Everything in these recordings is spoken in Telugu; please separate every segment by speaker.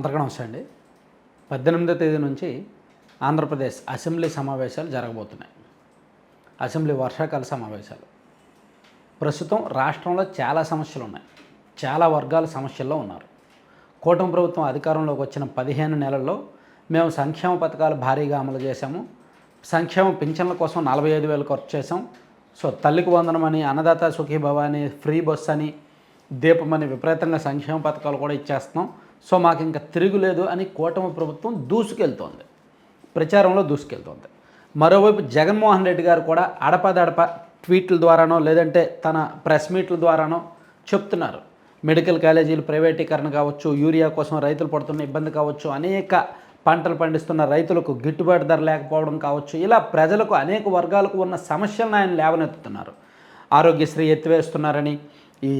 Speaker 1: అందరికీ నమస్తే అండి పద్దెనిమిదో తేదీ నుంచి ఆంధ్రప్రదేశ్ అసెంబ్లీ సమావేశాలు జరగబోతున్నాయి. అసెంబ్లీ వర్షాకాల సమావేశాలు. ప్రస్తుతం రాష్ట్రంలో చాలా సమస్యలు ఉన్నాయి. చాలా వర్గాల సమస్యల్లో ఉన్నారు. కూటమి ప్రభుత్వం అధికారంలోకి వచ్చిన పదిహేను నెలల్లో మేము సంక్షేమ పథకాలు భారీగా అమలు చేశాము. సంక్షేమ పింఛన్ల కోసం నలభై ఐదు వేలు ఖర్చు చేసాం సో తల్లికి వందనం అని అన్నదాత సుఖీభవ అని ఫ్రీ బస్ అని దీపం అని విపరీతంగా సంక్షేమ పథకాలు కూడా ఇచ్చేస్తున్నాం. సో మాకు ఇంకా తిరుగులేదు అని కూటమి ప్రభుత్వం దూసుకెళ్తోంది. ప్రచారంలో దూసుకెళ్తోంది. మరోవైపు జగన్మోహన్ రెడ్డి గారు కూడా అడపదడప ట్వీట్ల ద్వారానో లేదంటే తన ప్రెస్ మీట్ల ద్వారానో చెప్తున్నారు. మెడికల్ కాలేజీలు ప్రైవేటీకరణ కావచ్చు యూరియా కోసం రైతులు పడుతున్న ఇబ్బంది కావచ్చు అనేక పంటలు పండిస్తున్న రైతులకు గిట్టుబాటు ధర లేకపోవడం కావచ్చు ఇలా ప్రజలకు అనేక వర్గాలకు ఉన్న సమస్యలను ఆయన లేవనెత్తుతున్నారు. ఆరోగ్యశ్రీ ఎత్తివేస్తున్నారని ఈ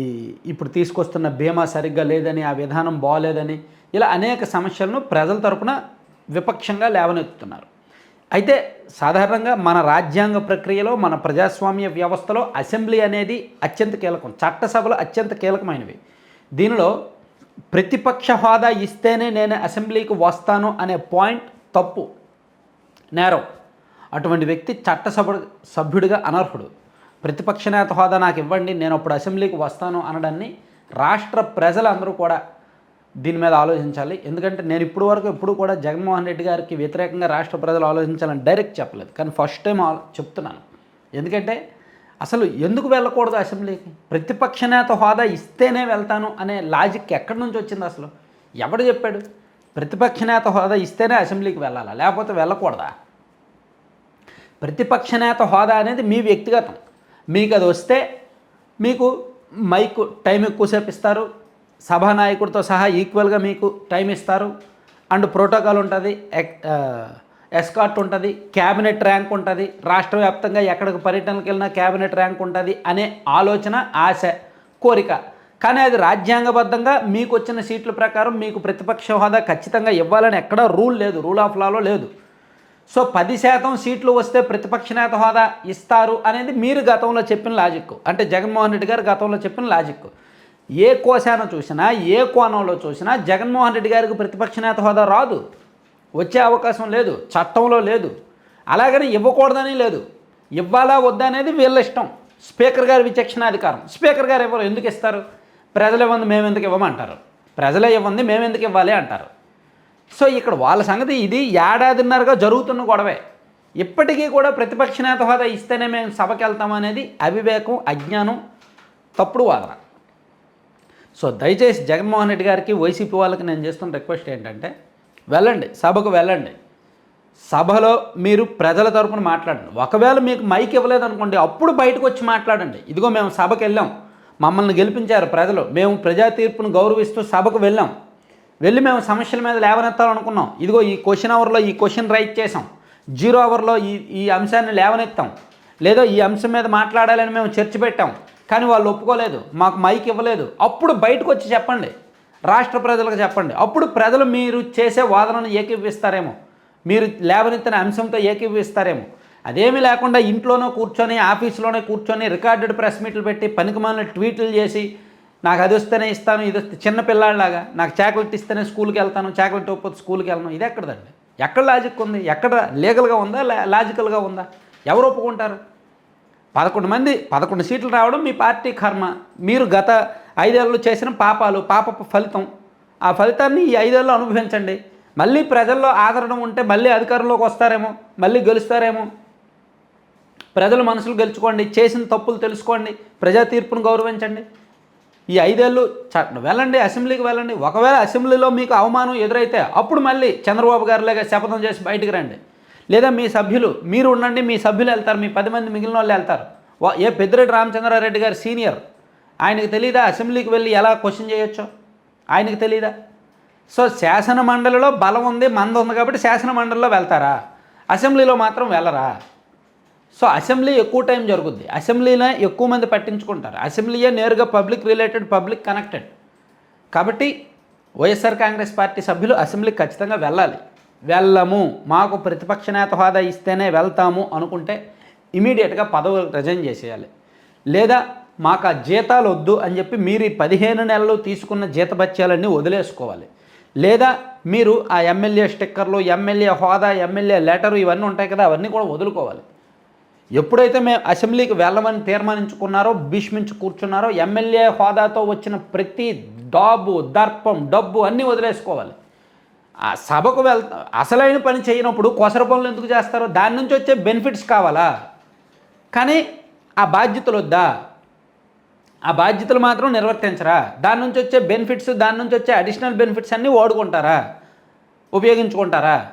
Speaker 1: ఇప్పుడు తీసుకొస్తున్న బీమా సరిగ్గా లేదని ఆ విధానం బాగోలేదని ఇలా అనేక సమస్యలను ప్రజల తరపున విపక్షంగా లేవనెత్తుతున్నారు. అయితే సాధారణంగా మన రాజ్యాంగ ప్రక్రియలో మన ప్రజాస్వామ్య వ్యవస్థలో అసెంబ్లీ అనేది అత్యంత కీలకం చట్టసభలు అత్యంత కీలకమైనవి. దీనిలో ప్రతిపక్ష హోదా ఇస్తేనే నేను అసెంబ్లీకి వస్తాను అనే పాయింట్ తప్పు నేరం. అటువంటి వ్యక్తి చట్టసభ సభ్యుడిగా అనర్హుడు. ప్రతిపక్ష నేత హోదా నాకు ఇవ్వండి నేను అప్పుడు అసెంబ్లీకి వస్తాను అనడాన్ని రాష్ట్ర ప్రజలందరూ కూడా దీని మీద ఆలోచించాలి. ఎందుకంటే నేను ఇప్పుడు వరకు ఎప్పుడు కూడా జగన్మోహన్ రెడ్డి గారికి వ్యతిరేకంగా రాష్ట్ర ప్రజలు ఆలోచించాలని డైరెక్ట్ చెప్పలేదు. కానీ ఫస్ట్ టైం చెప్తున్నాను. ఎందుకంటే అసలు ఎందుకు వెళ్ళకూడదు అసెంబ్లీకి? ప్రతిపక్ష నేత హోదా ఇస్తేనే వెళ్తాను అనే లాజిక్ ఎక్కడి నుంచి వచ్చింది అసలు? ఎవడు చెప్పాడు? ప్రతిపక్ష నేత హోదా ఇస్తేనే అసెంబ్లీకి వెళ్ళాలా? లేకపోతే వెళ్ళకూడదా? ప్రతిపక్ష నేత హోదా అనేది మీ వ్యక్తిగతం. మీకు అది వస్తే మీకు మైక్ టైం ఎక్కువసేపు ఇస్తారు సభానాయకుడితో సహా ఈక్వల్గా మీకు టైం ఇస్తారు. అండ్ ప్రోటోకాల్ ఉంటుంది ఎస్కాట్ ఉంటుంది క్యాబినెట్ ర్యాంక్ ఉంటుంది. రాష్ట్ర వ్యాప్తంగా ఎక్కడికి పర్యటనకు వెళ్ళినా క్యాబినెట్ ర్యాంక్ ఉంటుంది అనే ఆలోచన ఆశ కోరిక. కానీ అది రాజ్యాంగబద్ధంగా మీకు వచ్చిన సీట్ల ప్రకారం మీకు ప్రతిపక్ష హోదా ఖచ్చితంగా ఇవ్వాలని ఎక్కడా రూల్ లేదు. రూల్ ఆఫ్ లాలో లేదు. సో పది శాతం సీట్లు వస్తే ప్రతిపక్ష నేత హోదా ఇస్తారు అనేది మీరు గతంలో చెప్పిన లాజిక్. అంటే జగన్మోహన్ రెడ్డి గారు గతంలో చెప్పిన లాజిక్. ఏ కోశాన చూసినా ఏ కోణంలో చూసినా జగన్మోహన్ రెడ్డి గారికి ప్రతిపక్ష నేత హోదా రాదు. వచ్చే అవకాశం లేదు చట్టంలో లేదు. అలాగని ఇవ్వకూడదని లేదు. ఇవ్వాలా వద్దా అనేది వీళ్ళ ఇష్టం. స్పీకర్ గారి విచక్షణాధికారం స్పీకర్ గారు ఎవరు? ఎందుకు ఇస్తారు? ప్రజలు ఇవ్వండి మేము ఎందుకు ఇవ్వమంటారు? ప్రజలే ఇవ్వండి మేము ఎందుకు ఇవ్వాలి అంటారు? సో ఇక్కడ వాళ్ళ సంగతి ఇది ఏడాదిన్నరగా జరుగుతున్న గొడవే. ఇప్పటికీ కూడా ప్రతిపక్ష నేత హోదా ఇస్తేనే మేము సభకి వెళ్తామనేది అవివేకం అజ్ఞానం తప్పుడు వాదన. సో దయచేసి జగన్మోహన్ రెడ్డి గారికి వైసీపీ వాళ్ళకి నేను చేస్తున్న రిక్వెస్ట్ ఏంటంటే వెళ్ళండి సభకు వెళ్ళండి. సభలో మీరు ప్రజల తరపున మాట్లాడండి. ఒకవేళ మీకు మైక్ ఇవ్వలేదనుకోండి అప్పుడు బయటకు వచ్చి మాట్లాడండి. ఇదిగో మేము సభకు వెళ్ళాం. మమ్మల్ని గెలిపించారు ప్రజలు. మేము ప్రజా తీర్పును గౌరవిస్తూ సభకు వెళ్ళాం. వెళ్ళి మేము సమస్యల మీద లేవనెత్తాలనుకున్నాం. ఇదిగో ఈ క్వశ్చన్ అవర్లో ఈ క్వశ్చన్ రైట్ చేసాం జీరో అవర్లో ఈ ఈ అంశాన్ని లేవనెత్తాం. లేదా ఈ అంశం మీద మాట్లాడాలని మేము చర్చ పెట్టాం. కానీ వాళ్ళు ఒప్పుకోలేదు. మాకు మైక్ ఇవ్వలేదు. అప్పుడు బయటకు వచ్చి చెప్పండి. రాష్ట్ర ప్రజలకు చెప్పండి. అప్పుడు ప్రజలు మీరు చేసే వాదనను ఏకీపిస్తారేమో మీరు లేవనెత్తిన అంశంతో ఏకీపిస్తారేమో అదేమీ లేకుండా ఇంట్లోనో కూర్చొని ఆఫీస్లోనే కూర్చొని రికార్డెడ్ ప్రెస్ మీట్లు పెట్టి పనికిమాలిన ట్వీట్లు చేసి నాకు అది వస్తేనే ఇస్తాను ఇది వస్తే చిన్న పిల్లాడిలాగా నాకు చాక్లెట్ ఇస్తేనే స్కూల్కి వెళ్తాను చాక్లెట్ ఇవ్వకపోతే స్కూల్కి వెళ్ళను ఇది ఎక్కడదండి? ఎక్కడ లాజిక్ ఉంది? ఎక్కడ లీగల్గా ఉందా లాజికల్గా ఉందా? ఎవరు ఒప్పుకుంటారు? పదకొండు మంది పదకొండు సీట్లు రావడం మీ పార్టీ కర్మ. మీరు గత ఐదేళ్ళు చేసిన పాపాలు పాప ఫలితం. ఆ ఫలితాన్ని ఈ ఐదేళ్ళు అనుభవించండి. మళ్ళీ ప్రజల్లో ఆదరణ ఉంటే మళ్ళీ అధికారంలోకి వస్తారేమో మళ్ళీ గెలుస్తారేమో. ప్రజల మనసులు గెలుచుకోండి చేసిన తప్పులు తెలుసుకోండి ప్రజా తీర్పును గౌరవించండి. ఈ ఐదేళ్ళు చ వెళ్ళండి అసెంబ్లీకి వెళ్ళండి. ఒకవేళ అసెంబ్లీలో మీకు అవమానం ఎదురైతే అప్పుడు మళ్ళీ చంద్రబాబు గారిలాగా శపథం చేసి బయటికి రండి. లేదా మీ సభ్యులు మీరు ఉండండి మీ సభ్యులు వెళ్తారు మీ పది మంది మిగిలిన వాళ్ళు వెళ్తారు. ఏ పెద్దిరెడ్డి రామచంద్రారెడ్డి గారు సీనియర్ ఆయనకు తెలియదా అసెంబ్లీకి వెళ్ళి ఎలా క్వశ్చన్ చేయొచ్చో? ఆయనకు తెలియదా సో శాసన మండలిలో బలం ఉంది మంద ఉంది కాబట్టి శాసన మండలిలో వెళ్తారా? అసెంబ్లీలో మాత్రం వెళ్ళరా? సో అసెంబ్లీ ఎక్కువ టైం జరుగుద్ది. అసెంబ్లీలో ఎక్కువ మంది పట్టించుకుంటారు. అసెంబ్లీయే నేరుగా పబ్లిక్ రిలేటెడ్ పబ్లిక్ కనెక్టెడ్. కాబట్టి వైఎస్ఆర్ కాంగ్రెస్ పార్టీ సభ్యులు అసెంబ్లీకి ఖచ్చితంగా వెళ్ళాలి. వెళ్ళము. మాకు ప్రతిపక్ష నేత హోదా ఇస్తేనే వెళ్తాము అనుకుంటే ఇమీడియట్గా పదవి రిజైన్ చేసేయాలి. లేదా మాకు ఆ జీతాలు వద్దు అని చెప్పి మీరు ఈ పదిహేను నెలలు తీసుకున్న జీతభత్యాలన్నీ వదిలేసుకోవాలి. లేదా మీరు ఆ ఎమ్మెల్యే స్టిక్కర్లు ఎమ్మెల్యే హోదా ఎమ్మెల్యే లెటరు ఇవన్నీ ఉంటాయి కదా అవన్నీ కూడా వదులుకోవాలి. ఎప్పుడైతే మేము అసెంబ్లీకి వెళ్ళమని తీర్మానించుకున్నారో భీష్మించి కూర్చున్నారో ఎమ్మెల్యే హోదాతో వచ్చిన ప్రతి డాబు దర్పం డబ్బు అన్నీ వదిలేసుకోవాలి. ఆ సభకు వెళ్తా అసలైన పని చేయనప్పుడు కొసర పనులు ఎందుకు చేస్తారో దాని నుంచి వచ్చే బెనిఫిట్స్ కావాలా? కానీ ఆ బాధ్యతలు వద్దా? ఆ బాధ్యతలు మాత్రం నిర్వర్తించరా? దాని నుంచి వచ్చే బెనిఫిట్స్ దాని నుంచి వచ్చే అడిషనల్ బెనిఫిట్స్ అన్నీ వాడుకుంటారా? ఉపయోగించుకుంటారా?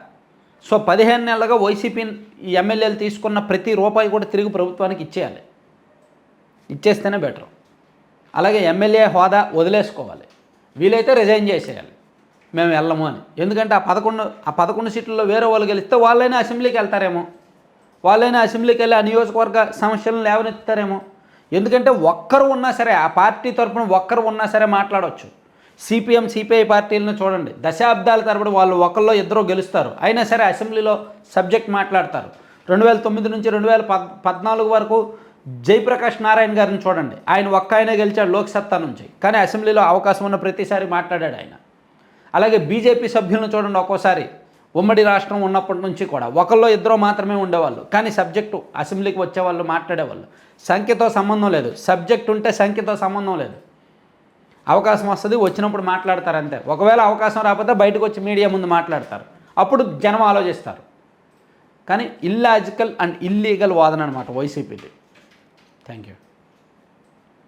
Speaker 1: సో పదిహేను నెలలుగా వైసీపీ ఎమ్మెల్యేలు తీసుకున్న ప్రతి రూపాయి కూడా తిరిగి ప్రభుత్వానికి ఇచ్చేయాలి. ఇచ్చేస్తేనే బెటర్. అలాగే ఎమ్మెల్యే హోదా వదిలేసుకోవాలి. వీలైతే రిజైన్ చేసేయాలి. మేము వెళ్ళము అని. ఎందుకంటే ఆ పదకొండు ఆ పదకొండు సీట్లలో వేరే వాళ్ళు గెలిస్తే వాళ్ళైనా అసెంబ్లీకి వెళ్తారేమో. వాళ్ళైనా అసెంబ్లీకి వెళ్ళి ఆ నియోజకవర్గ సమస్యలను లేవనెత్తారేమో ఎందుకంటే ఒక్కరు ఉన్నా సరే ఆ పార్టీ తరపున ఒక్కరు ఉన్నా సరే మాట్లాడవచ్చు సిపిఎం సిపిఐ పార్టీలను చూడండి. దశాబ్దాల తరబడి వాళ్ళు ఒకళ్ళో ఇద్దరు గెలుస్తారు. అయినా సరే అసెంబ్లీలో సబ్జెక్ట్ మాట్లాడతారు. రెండు వేల తొమ్మిది నుంచి రెండు వేల పద్ పద్నాలుగు వరకు జయప్రకాష్ నారాయణ గారిని చూడండి. ఆయన ఒక్క ఆయన గెలిచాడు లోక్సత్తా నుంచి. కానీ అసెంబ్లీలో అవకాశం ఉన్న ప్రతిసారి మాట్లాడాడు ఆయన. అలాగే బీజేపీ సభ్యులను చూడండి ఒక్కోసారి. ఉమ్మడి రాష్ట్రం ఉన్నప్పటి నుంచి కూడా ఒకళ్ళో ఇద్దరు మాత్రమే ఉండేవాళ్ళు. కానీ సబ్జెక్టు అసెంబ్లీకి వచ్చేవాళ్ళు మాట్లాడేవాళ్ళు. సంఖ్యతో సంబంధం లేదు. సబ్జెక్ట్ ఉంటే సంఖ్యతో సంబంధం లేదు. అవకాశం వస్తుంది వచ్చినప్పుడు మాట్లాడతారు అంతే. ఒకవేళ అవకాశం రాకపోతే బయటకు వచ్చి మీడియా ముందు మాట్లాడతారు. అప్పుడు జనం ఆలోచిస్తారు. కానీ ఇల్లాజికల్ అండ్ ఇల్లీగల్ వాదన అనమాట వైసీపీది. Thank you